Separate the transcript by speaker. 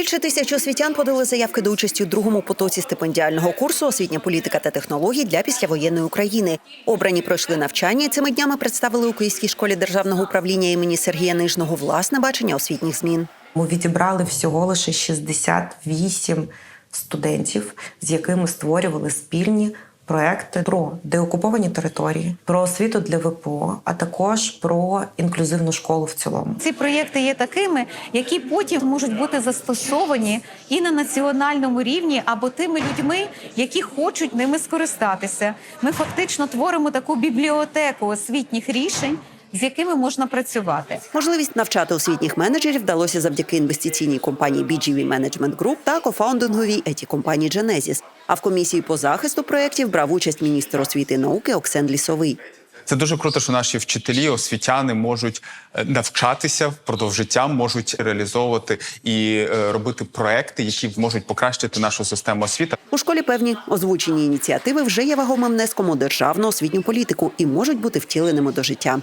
Speaker 1: Більше тисячі освітян подали заявки до участі у другому потоці стипендіального курсу Освітня політика та технології для післявоєнної України. Обрані пройшли навчання. і Цими днями представили у Київській школі державного управління імені Сергія Нижного власне бачення освітніх змін.
Speaker 2: Ми відібрали всього лише 68 студентів, з якими створювали спільні проекти про деокуповані території, про освіту для ВПО, а також про інклюзивну школу в цілому.
Speaker 3: Ці проєкти є такими, які потім можуть бути застосовані і на національному рівні, або тими людьми, які хочуть ними скористатися. Ми фактично творимо таку бібліотеку освітніх рішень, з якими можна працювати.
Speaker 1: Можливість навчати освітніх менеджерів вдалося завдяки інвестиційній компанії BGV Management Group та кофаундинговій еті компанії Genesis. А в комісії по захисту проєктів брав участь міністр освіти і науки Оксен Лісовий.
Speaker 4: Це дуже круто, що наші вчителі, освітяни можуть е, навчатися впродовж життя, можуть реалізовувати і е, робити проекти, які можуть покращити нашу систему освіти.
Speaker 1: У школі певні озвучені ініціативи вже є вагомим внеском у державну освітню політику і можуть бути втіленими до життя.